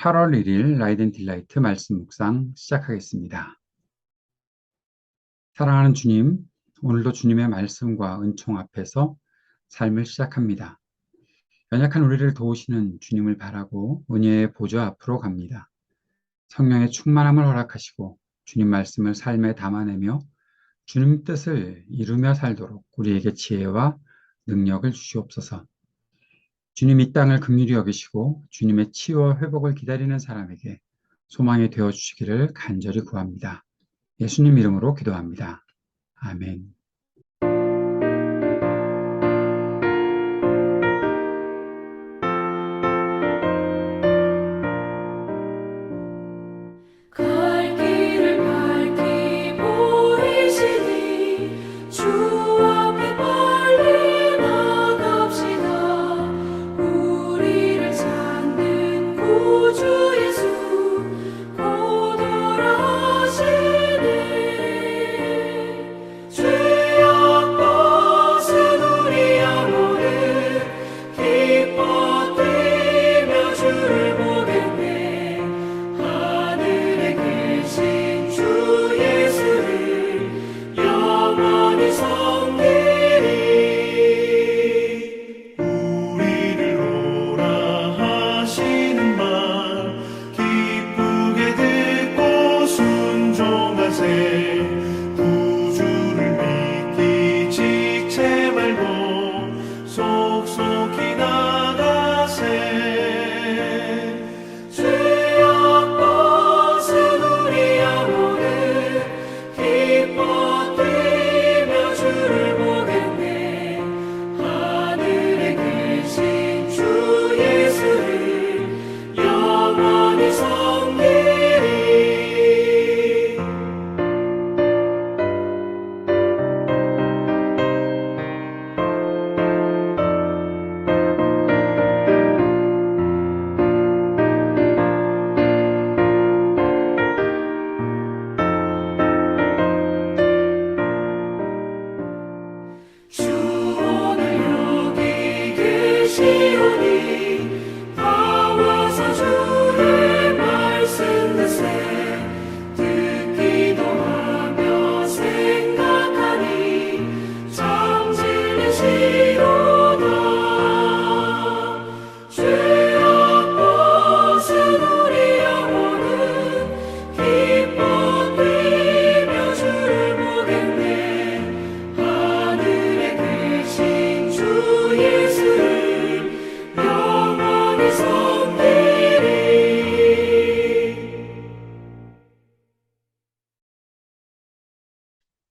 8월 1일 라이덴 딜라이트 말씀 묵상 시작하겠습니다. 사랑하는 주님, 오늘도 주님의 말씀과 은총 앞에서 삶을 시작합니다. 연약한 우리를 도우시는 주님을 바라고 은혜의 보좌 앞으로 갑니다. 성령의 충만함을 허락하시고 주님 말씀을 삶에 담아내며 주님 뜻을 이루며 살도록 우리에게 지혜와 능력을 주시옵소서. 주님 이 땅을 긍휼히 여기시고 주님의 치유와 회복을 기다리는 사람에게 소망이 되어 주시기를 간절히 구합니다. 예수님 이름으로 기도합니다. 아멘.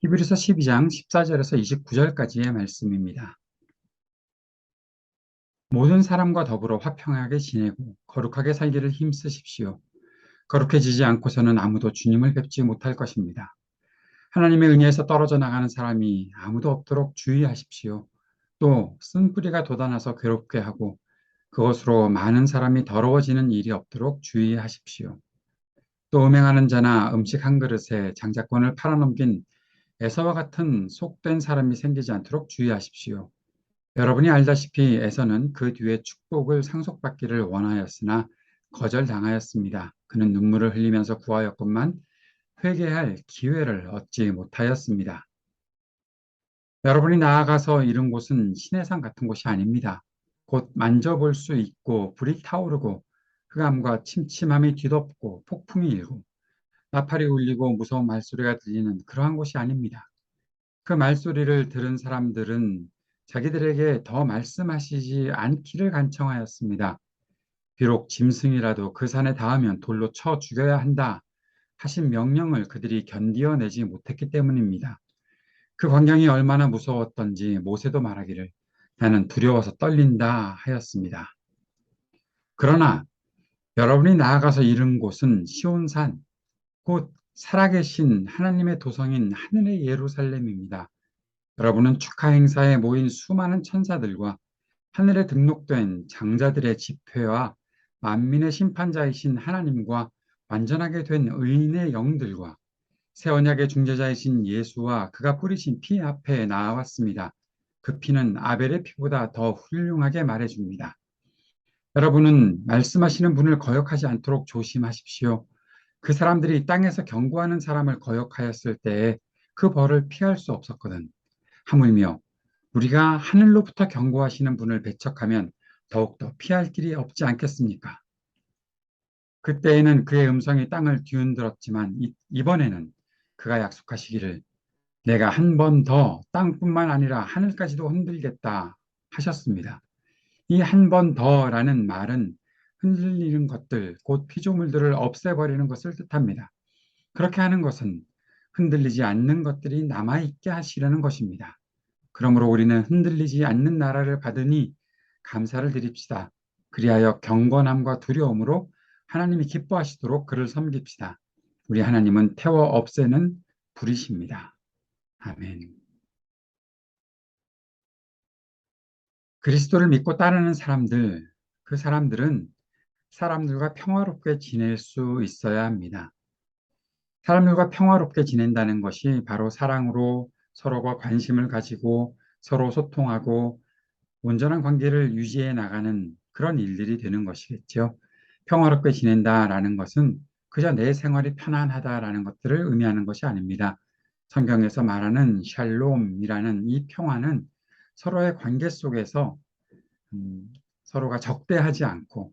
히브리서 12장 14절에서 29절까지의 말씀입니다. 모든 사람과 더불어 화평하게 지내고 거룩하게 살기를 힘쓰십시오. 거룩해지지 않고서는 아무도 주님을 뵙지 못할 것입니다. 하나님의 은혜에서 떨어져 나가는 사람이 아무도 없도록 주의하십시오. 또 쓴뿌리가 돋아나서 괴롭게 하고 그것으로 많은 사람이 더러워지는 일이 없도록 주의하십시오. 또 음행하는 자나 음식 한 그릇에 장자권을 팔아넘긴 에서와 같은 속된 사람이 생기지 않도록 주의하십시오. 여러분이 알다시피 에서는 그 뒤에 축복을 상속받기를 원하였으나 거절당하였습니다. 그는 눈물을 흘리면서 구하였건만 회개할 기회를 얻지 못하였습니다. 여러분이 나아가서 이른 곳은 시내산 같은 곳이 아닙니다. 곧 만져볼 수 있고 불이 타오르고 흑암과 침침함이 뒤덮고 폭풍이 일고 나팔이 울리고 무서운 말소리가 들리는 그러한 곳이 아닙니다. 그 말소리를 들은 사람들은 자기들에게 더 말씀하시지 않기를 간청하였습니다. 비록 짐승이라도 그 산에 닿으면 돌로 쳐 죽여야 한다 하신 명령을 그들이 견디어내지 못했기 때문입니다. 그 광경이 얼마나 무서웠던지 모세도 말하기를 나는 두려워서 떨린다 하였습니다. 그러나 여러분이 나아가서 이른 곳은 시온산, 곧 살아계신 하나님의 도성인 하늘의 예루살렘입니다. 여러분은 축하 행사에 모인 수많은 천사들과 하늘에 등록된 장자들의 집회와 만민의 심판자이신 하나님과 완전하게 된 의인의 영들과 새 언약의 중재자이신 예수와 그가 뿌리신 피 앞에 나왔습니다. 그 피는 아벨의 피보다 더 훌륭하게 말해줍니다. 여러분은 말씀하시는 분을 거역하지 않도록 조심하십시오. 그 사람들이 땅에서 경고하는 사람을 거역하였을 때에 그 벌을 피할 수 없었거든. 하물며 우리가 하늘로부터 경고하시는 분을 배척하면 더욱더 피할 길이 없지 않겠습니까? 그때에는 그의 음성이 땅을 뒤흔들었지만 이- 이번에는 그가 약속하시기를 내가 한 번 더 땅뿐만 아니라 하늘까지도 흔들겠다 하셨습니다. 이 한 번 더라는 말은 흔들리는 것들, 곧 피조물들을 없애버리는 것을 뜻합니다. 그렇게 하는 것은 흔들리지 않는 것들이 남아있게 하시려는 것입니다. 그러므로 우리는 흔들리지 않는 나라를 받으니 감사를 드립시다. 그리하여 경건함과 두려움으로 하나님이 기뻐하시도록 그를 섬깁시다. 우리 하나님은 태워 없애는 불이십니다. 아멘. 그리스도를 믿고 따르는 사람들, 그 사람들은 사람들과 평화롭게 지낼 수 있어야 합니다. 사람들과 평화롭게 지낸다는 것이 바로 사랑으로 서로가 관심을 가지고 서로 소통하고 온전한 관계를 유지해 나가는 그런 일들이 되는 것이겠죠. 평화롭게 지낸다라는 것은 그저 내 생활이 편안하다라는 것들을 의미하는 것이 아닙니다. 성경에서 말하는 샬롬이라는 이 평화는 서로의 관계 속에서 음, 서로가 적대하지 않고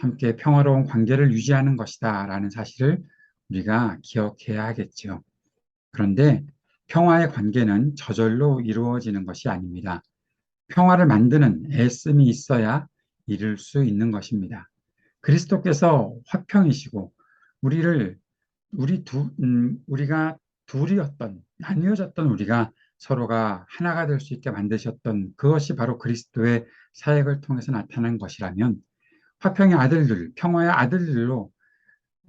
함께 평화로운 관계를 유지하는 것이다 라는 사실을 우리가 기억해야 하겠죠. 그런데 평화의 관계는 저절로 이루어지는 것이 아닙니다. 평화를 만드는 애씀이 있어야 이룰 수 있는 것입니다. 그리스도께서 화평이시고 우리를 우리 두 음, 우리가 둘이었던 나뉘어졌던 우리가 서로가 하나가 될 수 있게 만드셨던 그것이 바로 그리스도의 사역을 통해서 나타난 것이라면 화평의 아들들, 평화의 아들들로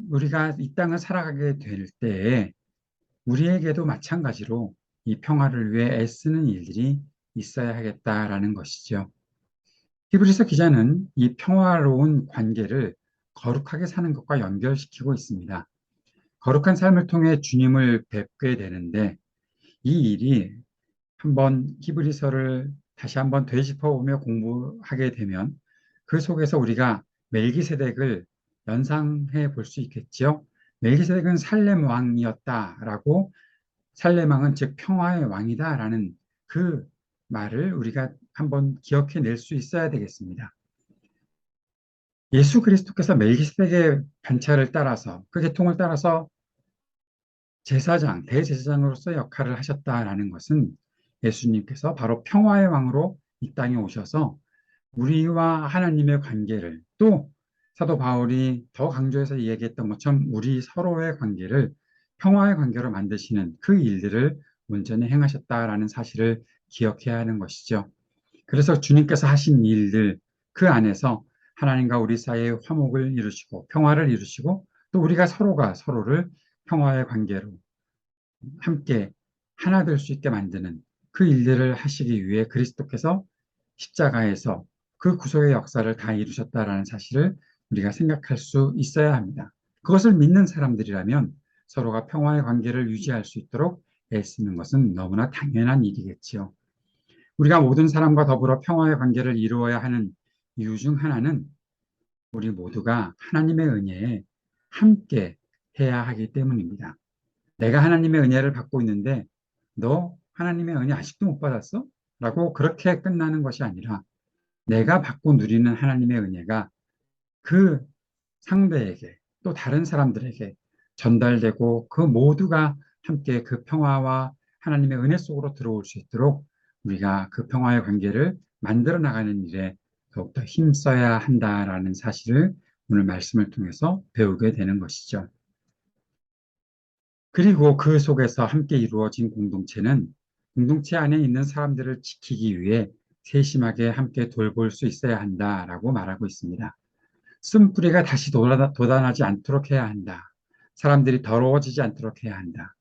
우리가 이 땅을 살아가게 될 때에 우리에게도 마찬가지로 이 평화를 위해 애쓰는 일들이 있어야 하겠다라는 것이죠. 히브리서 기자는 이 평화로운 관계를 거룩하게 사는 것과 연결시키고 있습니다. 거룩한 삶을 통해 주님을 뵙게 되는데 이 일이 한번 히브리서를 다시 한번 되짚어보며 공부하게 되면 그 속에서 우리가 멜기세덱을 연상해 볼 수 있겠지요. 멜기세덱은 살렘 왕이었다라고 살렘 왕은 즉 평화의 왕이다라는 그 말을 우리가 한번 기억해 낼 수 있어야 되겠습니다. 예수 그리스도께서 멜기세덱의 반차를 따라서 그 계통을 따라서 제사장, 대제사장으로서 역할을 하셨다라는 것은 예수님께서 바로 평화의 왕으로 이 땅에 오셔서 우리와 하나님의 관계를 또 사도 바울이 더 강조해서 이야기했던 것처럼 우리 서로의 관계를 평화의 관계로 만드시는 그 일들을 온전히 행하셨다라는 사실을 기억해야 하는 것이죠. 그래서 주님께서 하신 일들 그 안에서 하나님과 우리 사이의 화목을 이루시고 평화를 이루시고 또 우리가 서로가 서로를 평화의 관계로 함께 하나 될 수 있게 만드는 그 일들을 하시기 위해 그리스도께서 십자가에서 그 구속의 역사를 다 이루셨다라는 사실을 우리가 생각할 수 있어야 합니다. 그것을 믿는 사람들이라면 서로가 평화의 관계를 유지할 수 있도록 애쓰는 것은 너무나 당연한 일이겠지요. 우리가 모든 사람과 더불어 평화의 관계를 이루어야 하는 이유 중 하나는 우리 모두가 하나님의 은혜에 함께 해야 하기 때문입니다. 내가 하나님의 은혜를 받고 있는데 너 하나님의 은혜 아직도 못 받았어? 라고 그렇게 끝나는 것이 아니라 내가 받고 누리는 하나님의 은혜가 그 상대에게 또 다른 사람들에게 전달되고 그 모두가 함께 그 평화와 하나님의 은혜 속으로 들어올 수 있도록 우리가 그 평화의 관계를 만들어 나가는 일에 더욱더 힘써야 한다라는 사실을 오늘 말씀을 통해서 배우게 되는 것이죠. 그리고 그 속에서 함께 이루어진 공동체는 공동체 안에 있는 사람들을 지키기 위해 세심하게 함께 돌볼 수 있어야 한다라고 말하고 있습니다. 쓴뿌리가 다시 돋아나지 않도록 해야 한다. 사람들이 더러워지지 않도록 해야 한다.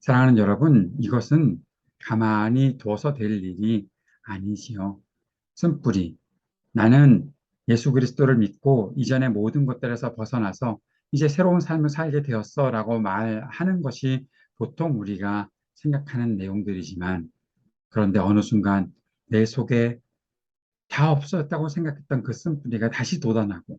사랑하는 여러분, 이것은 가만히 둬서 될 일이 아니지요. 쓴뿌리. 나는 예수 그리스도를 믿고 이전의 모든 것들에서 벗어나서 이제 새로운 삶을 살게 되었어 라고 말하는 것이 보통 우리가 생각하는 내용들이지만 그런데 어느 순간 내 속에 다 없어졌다고 생각했던 그 쓴뿌리가 다시 돋아나고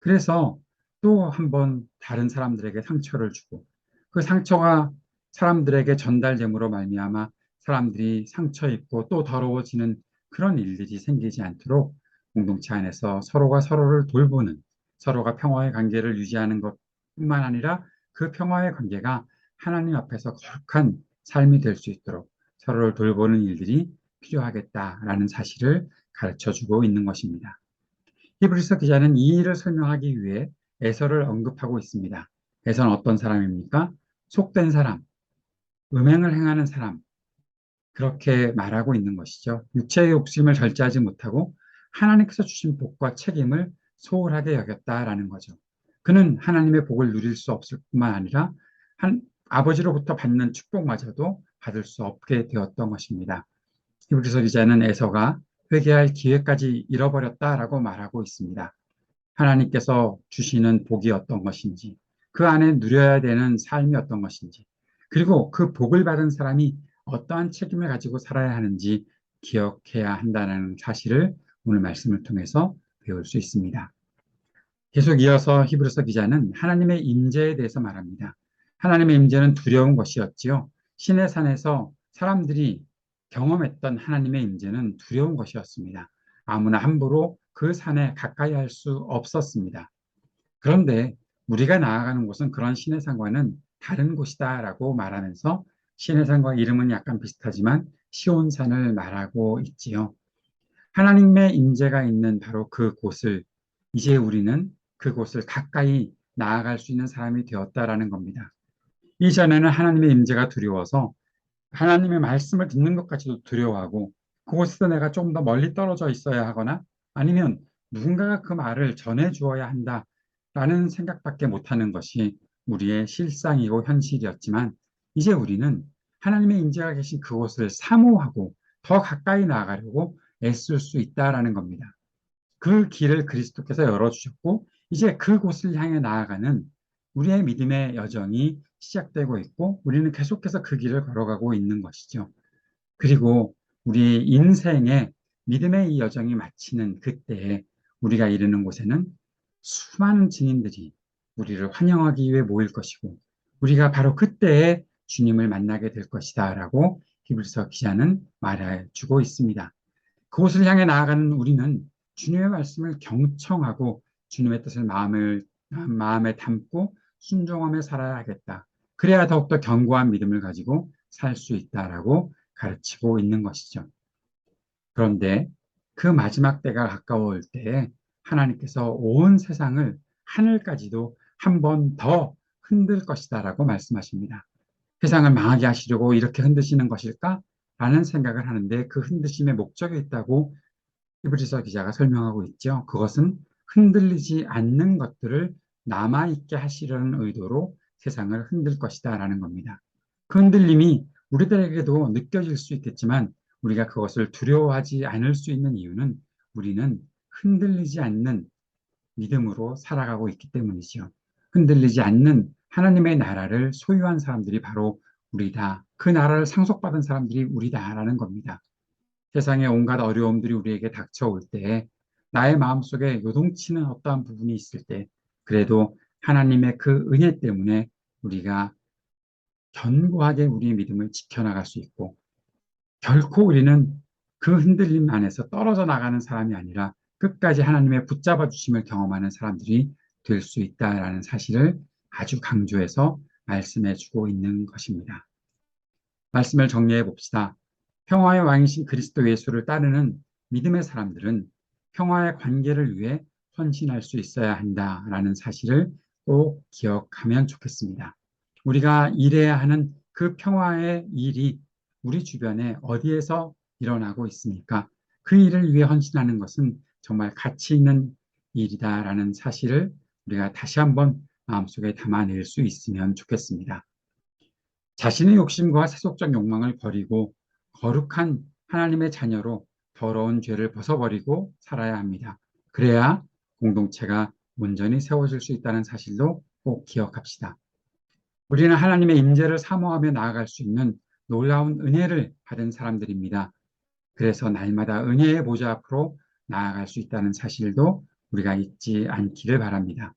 그래서 또 한번 다른 사람들에게 상처를 주고 그 상처가 사람들에게 전달됨으로 말미암아 사람들이 상처 입고 또 더러워지는 그런 일들이 생기지 않도록 공동체 안에서 서로가 서로를 돌보는 서로가 평화의 관계를 유지하는 것뿐만 아니라 그 평화의 관계가 하나님 앞에서 거룩한 삶이 될 수 있도록 서로를 돌보는 일들이 필요하겠다라는 사실을 가르쳐 주고 있는 것입니다. 히브리서 기자는 이 일을 설명하기 위해 에서를 언급하고 있습니다. 에서는 어떤 사람입니까? 속된 사람, 음행을 행하는 사람, 그렇게 말하고 있는 것이죠. 육체의 욕심을 절제하지 못하고 하나님께서 주신 복과 책임을 소홀하게 여겼다라는 거죠. 그는 하나님의 복을 누릴 수 없을 뿐만 아니라 한, 아버지로부터 받는 축복마저도 받을 수 없게 되었던 것입니다. 히브리서 기자는 에서가 회개할 기회까지 잃어버렸다라고 말하고 있습니다. 하나님께서 주시는 복이 어떤 것인지, 그 안에 누려야 되는 삶이 어떤 것인지, 그리고 그 복을 받은 사람이 어떠한 책임을 가지고 살아야 하는지 기억해야 한다는 사실을 오늘 말씀을 통해서 배울 수 있습니다. 계속 이어서 히브리서 기자는 하나님의 임재에 대해서 말합니다. 하나님의 임재는 두려운 것이었지요. 신의 산에서 사람들이 경험했던 하나님의 임재는 두려운 것이었습니다. 아무나 함부로 그 산에 가까이 할 수 없었습니다. 그런데 우리가 나아가는 곳은 그런 산과는 다른 곳이다 라고 말하면서 신의 산과 이름은 약간 비슷하지만 시온산을 말하고 있지요. 하나님의 임재가 있는 바로 그 곳을 이제 우리는 그곳을 가까이 나아갈 수 있는 사람이 되었다라는 겁니다. 이전에는 하나님의 임재가 두려워서 하나님의 말씀을 듣는 것까지도 두려워하고 그곳에서 내가 좀더 멀리 떨어져 있어야 하거나 아니면 누군가가 그 말을 전해 주어야 한다라는 생각밖에 못하는 것이 우리의 실상이고 현실이었지만 이제 우리는 하나님의 임재가 계신 그곳을 사모하고 더 가까이 나아가려고 애쓸 수 있다라는 겁니다. 그 길을 그리스도께서 열어주셨고 이제 그곳을 향해 나아가는 우리의 믿음의 여정이 시작되고 있고 우리는 계속해서 그 길을 걸어가고 있는 것이죠. 그리고 우리 인생의 믿음의 이 여정이 마치는 그때에 우리가 이르는 곳에는 수많은 증인들이 우리를 환영하기 위해 모일 것이고 우리가 바로 그때에 주님을 만나게 될 것이다 라고 히브리서 기자는 말해주고 있습니다. 그곳을 향해 나아가는 우리는 주님의 말씀을 경청하고 주님의 뜻을 마음을, 마음에 담고 순종하며 살아야겠다. 그래야 더욱더 견고한 믿음을 가지고 살 수 있다라고 가르치고 있는 것이죠. 그런데 그 마지막 때가 가까울 때에 하나님께서 온 세상을 하늘까지도 한 번 더 흔들 것이다라고 말씀하십니다. 세상을 망하게 하시려고 이렇게 흔드시는 것일까? 라는 생각을 하는데 그 흔드심의 목적이 있다고 히브리서 기자가 설명하고 있죠. 그것은 흔들리지 않는 것들을 남아있게 하시려는 의도로 세상을 흔들 것이다 라는 겁니다. 그 흔들림이 우리들에게도 느껴질 수 있겠지만 우리가 그것을 두려워하지 않을 수 있는 이유는 우리는 흔들리지 않는 믿음으로 살아가고 있기 때문이지요. 흔들리지 않는 하나님의 나라를 소유한 사람들이 바로 우리다. 그 나라를 상속받은 사람들이 우리다라는 겁니다. 세상의 온갖 어려움들이 우리에게 닥쳐올 때 나의 마음속에 요동치는 어떠한 부분이 있을 때 그래도 하나님의 그 은혜 때문에 우리가 견고하게 우리의 믿음을 지켜나갈 수 있고 결코 우리는 그 흔들림 안에서 떨어져 나가는 사람이 아니라 끝까지 하나님의 붙잡아 주심을 경험하는 사람들이 될 수 있다라는 사실을 아주 강조해서 말씀해 주고 있는 것입니다. 말씀을 정리해 봅시다. 평화의 왕이신 그리스도 예수를 따르는 믿음의 사람들은 평화의 관계를 위해 헌신할 수 있어야 한다라는 사실을 꼭 기억하면 좋겠습니다. 우리가 일해야 하는 그 평화의 일이 우리 주변에 어디에서 일어나고 있습니까? 그 일을 위해 헌신하는 것은 정말 가치 있는 일이다라는 사실을 우리가 다시 한번 마음속에 담아낼 수 있으면 좋겠습니다. 자신의 욕심과 세속적 욕망을 버리고 거룩한 하나님의 자녀로 더러운 죄를 벗어버리고 살아야 합니다. 그래야 공동체가 온전히 세워질 수 있다는 사실도 꼭 기억합시다. 우리는 하나님의 임재를 사모하며 나아갈 수 있는 놀라운 은혜를 받은 사람들입니다. 그래서 날마다 은혜의 보좌 앞으로 나아갈 수 있다는 사실도 우리가 잊지 않기를 바랍니다.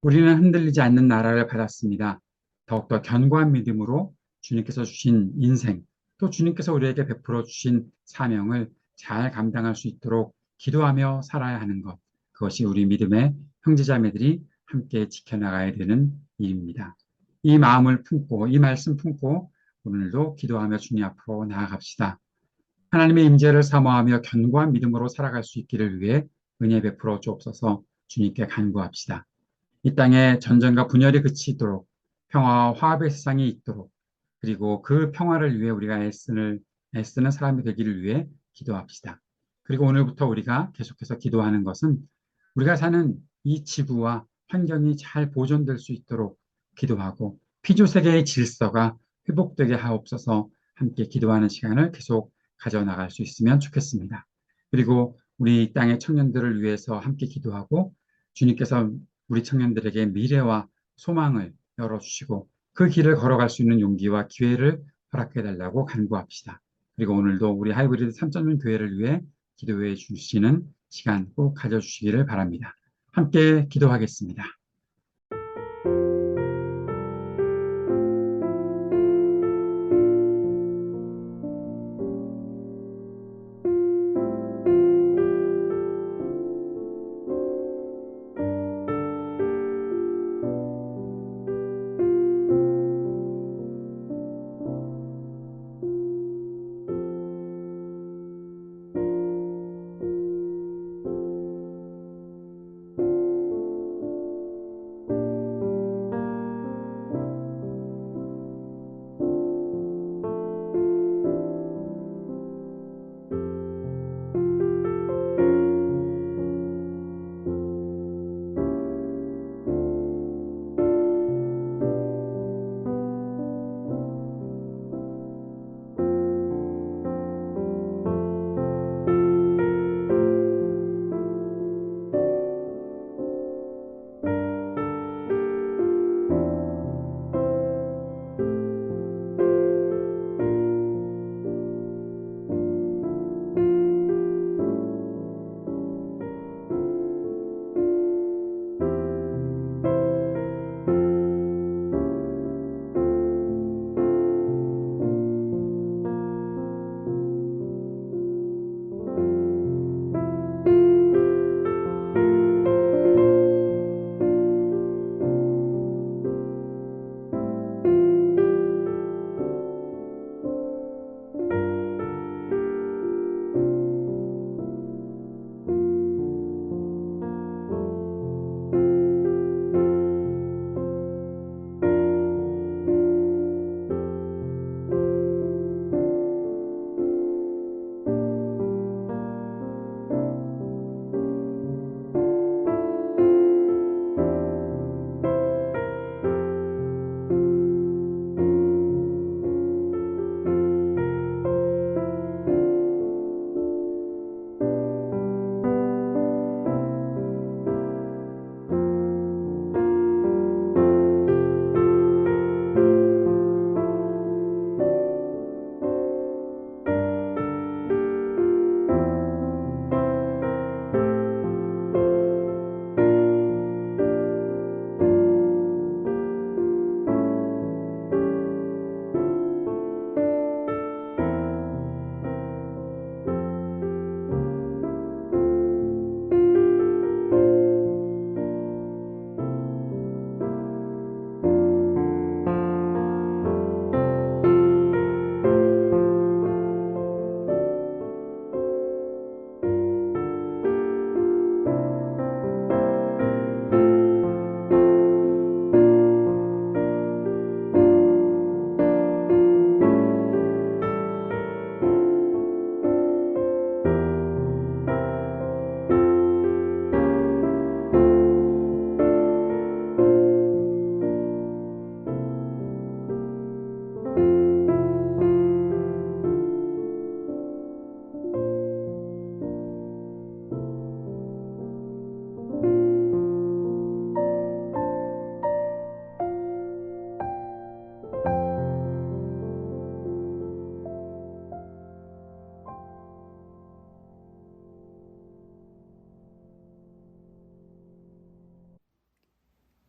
우리는 흔들리지 않는 나라를 받았습니다. 더욱더 견고한 믿음으로 주님께서 주신 인생, 또 주님께서 우리에게 베풀어 주신 사명을 잘 감당할 수 있도록 기도하며 살아야 하는 것. 그것이 우리 믿음의 형제자매들이 함께 지켜나가야 되는 일입니다. 이 마음을 품고, 이 말씀 품고 오늘도 기도하며 주님 앞으로 나아갑시다. 하나님의 임재를 사모하며 견고한 믿음으로 살아갈 수 있기를 위해 은혜 베풀어 주옵소서 주님께 간구합시다. 이 땅에 전쟁과 분열이 그치도록 평화와 화합의 세상이 있도록 그리고 그 평화를 위해 우리가 애쓰는, 애쓰는 사람이 되기를 위해 기도합시다. 그리고 오늘부터 우리가 계속해서 기도하는 것은 우리가 사는 이 지구와 환경이 잘 보존될 수 있도록 기도하고 피조세계의 질서가 회복되게 하옵소서 함께 기도하는 시간을 계속 가져나갈 수 있으면 좋겠습니다. 그리고 우리 땅의 청년들을 위해서 함께 기도하고 주님께서 우리 청년들에게 미래와 소망을 열어주시고 그 길을 걸어갈 수 있는 용기와 기회를 허락해 달라고 간구합시다. 그리고 오늘도 우리 하이브리드 3.0 교회를 위해 기도해 주시는 시간 꼭 가져주시기를 바랍니다. 함께 기도하겠습니다.